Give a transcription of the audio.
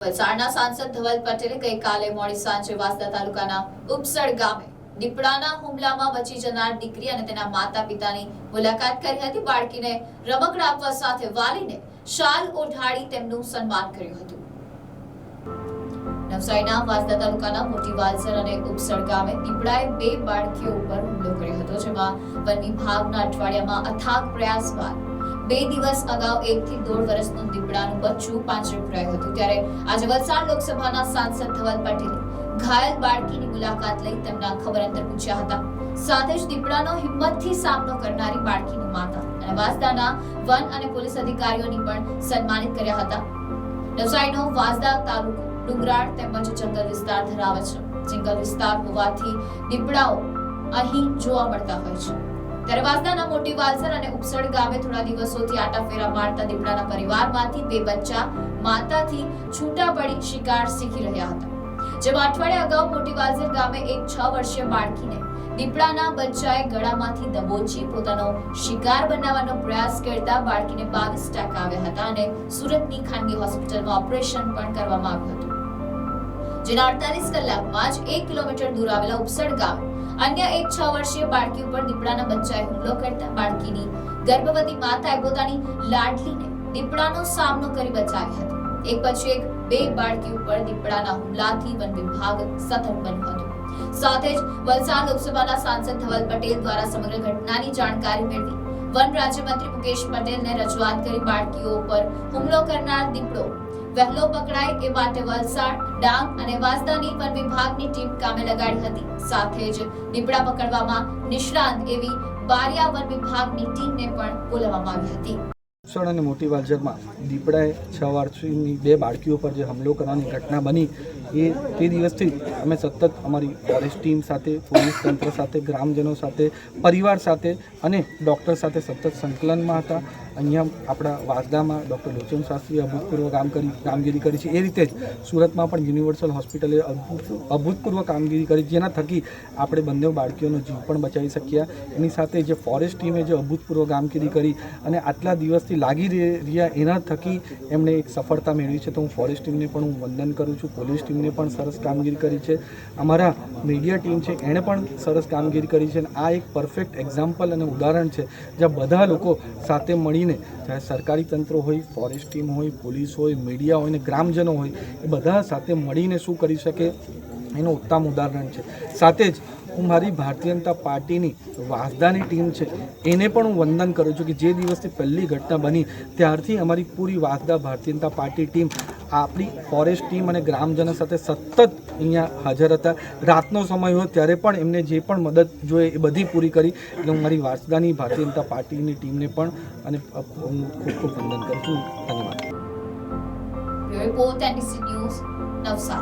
વલસાડના સાંસદ ધવલ પટેલે ગઈકાલે મોડી સાંજે વાસદા તાલુકાના ઉપસડ ગામે દીપડાના હુમલામાં બચી જનાર દીકરી અને તેના માતા પિતાની મુલાકાત કરી હતી. બાળકીને રમકડા આપવા સાથે વાલીને શાલ ઓઢાડી તેમનું સન્માન કર્યું હતું. નવસારીના વાસદા તાલુકાના મોટી વાલસર અને ઉપસડ ગામે દીપડાએ બે બાળકીઓ ઉપર હુમલો કર્યો હતો, જેમાં વન વિભાગના અઠવાડિયામાં અથાગ પ્રયાસ બાદ બે દિવસ અગાઉ એક થી દોઢ વર્ષનું દીપડાનું બચ્ચું પાંજરે પુરાયું હતું. ત્યારે આજે વલસાડ લોકસભાના સાંસદ ધવલ પટેલે ઘાયલ બાળકીની મુલાકાત લઈ તેમના ખબર અંતર પૂછ્યા હતા. સાથે જ દીપડાનો હિંમતથી સામનો કરનારી બાળકીની માતા અને વાસદાના વન અને પોલીસ અધિકારીઓની પણ સન્માનિત કર્યા હતા. નવસારીનો વાસદા તાલુકો ડુંગરાળ તેમજ જંગલ વિસ્તાર ધરાવે છે. જંગલ વિસ્તાર હોવાથી દીપડાઓ અહીં જોવા મળતા હોય છે. ત્યારે વાસદાના મોટી વાલસર અને ઉપસડ ગામે થોડા દિવસોથી આટાફેરા મારતા દીપડાના પરિવારમાંથી બે બચ્ચા માતાથી છૂટા પડી શિકાર શીખી રહ્યા હતા. જેમાં અઠવાડિયા અગાઉ મોટી વાલસર ગામે એક છ વર્ષીય બાળકીને દીપડાના બચ્ચાએ ગળામાંથી દબોચી પોતાનો શિકાર બનાવવાનો પ્રયાસ કરતા બાળકીને બાવીસ ટકા આવ્યા હતા અને સુરતની ખાનગી હોસ્પિટલમાં ઓપરેશન પણ કરવામાં આવ્યું હતું. જેના અડતાલીસ કલાકમાં જ એક કિલોમીટર દૂર આવેલા ઉપસડ ગામ, અન્ય એક છ વર્ષીય બાળકી ઉપર દીપડાના બચ્ચાએ હુમલો કરતા બાળકીની ગર્ભવતી માતાએ પોતાની લાડલીને દીપડાનો સામનો કરી બચાવી હતી. એક પછી એક બે બાળકી ઉપર દીપડાના હુમલાથી વન વિભાગ સતર્ક બન્યો હતો. સાથે જ વલસાડ લોકસભાના સાંસદ ધવલ પટેલ દ્વારા સમગ્ર ઘટનાની જાણકારી મેળવી વન રાજ્યમંત્રી મુકેશ પટેલને રજૂઆત કરી બાળકીઓ ઉપર હુમલો કરનાર દીપડો વહેલો પકડાય એ માટે વલસાડ, ડાંગ અને વાસદાની વન વિભાગની ટીમ કામે લગાડી હતી. સાથે જ દીપડા પકડવામાં નિષ્ણાંત એવી બારિયા વન વિભાગની ટીમને પણ બોલાવવામાં આવી હતી. સણ અને મોટી વાલજરમાં દીપડાએ છ વર્ષની બે બાળકીઓ પર જે હુમલો કરવાની ઘટના બની, એ તે દિવસથી અમે સતત અમારી ફોરેસ્ટ ટીમ સાથે, પોલીસ તંત્ર સાથે, ગ્રામજનો સાથે, પરિવાર સાથે અને ડૉક્ટર સાથે સતત સંકલનમાં હતા. અહીંયા આપણા વાસદામાં ડૉક્ટર લોચન શાસ્ત્રીએ અભૂતપૂર્વ કામ કરી કામગીરી કરી છે. એ રીતે જ સુરતમાં પણ યુનિવર્સલ હોસ્પિટલે અભૂત અભૂતપૂર્વ કામગીરી કરી જેના થકી આપણે બંને બાળકીઓનો જીવ પણ બચાવી શક્યા. એની સાથે જે ફોરેસ્ટ ટીમે જે અભૂતપૂર્વ કામગીરી કરી અને આટલા દિવસથી લાગી રહે- રહ્યા એના થકી એમણે એક સફળતા મેળવી છે. તો હું ફોરેસ્ટ ટીમને પણ હું વંદન કરું છું. પોલીસ ટીમને પણ સરસ કામગીરી કરી છે. અમારા મીડિયા ટીમ છે એણે પણ સરસ કામગીરી કરી છે. અને આ એક પરફેક્ટ એક્ઝામ્પલ અને ઉદાહરણ છે. જ્યાં બધા લોકો સાથે મળીને ચાહે સરકારી તંત્ર હોય ફોરેસ્ટ ટીમ હોય પોલીસ હોય મીડિયા હોય ને ગ્રામજનો હોય, એ બધા સાથે મળીને શું કરી શકે? એનું ઉત્તમ ઉદાહરણ છે. સાથે જ હું મારી ભારતીય જનતા પાર્ટીની વાસદાની ટીમ છે, એને પણ હું વંદન કરું છું કે જે દિવસથી પહેલી ઘટના બની, ત્યારથી અમારી પૂરી વાસદા ભારતીય જનતા પાર્ટી ટીમ આપણી ફોરેસ્ટ ટીમ અને ગ્રામજનો સાથે સતત અહીંયા હાજર હતા. રાતનો સમય હોય ત્યારે પણ એમને જે પણ મદદ જોઈએ એ બધી પૂરી કરી. એટલે હું મારી વારસદાની ભારતીય જનતા પાર્ટીની ટીમને પણ અને હું ખૂબ ખૂબ વંદન કરું છું. ધન્યવાદ.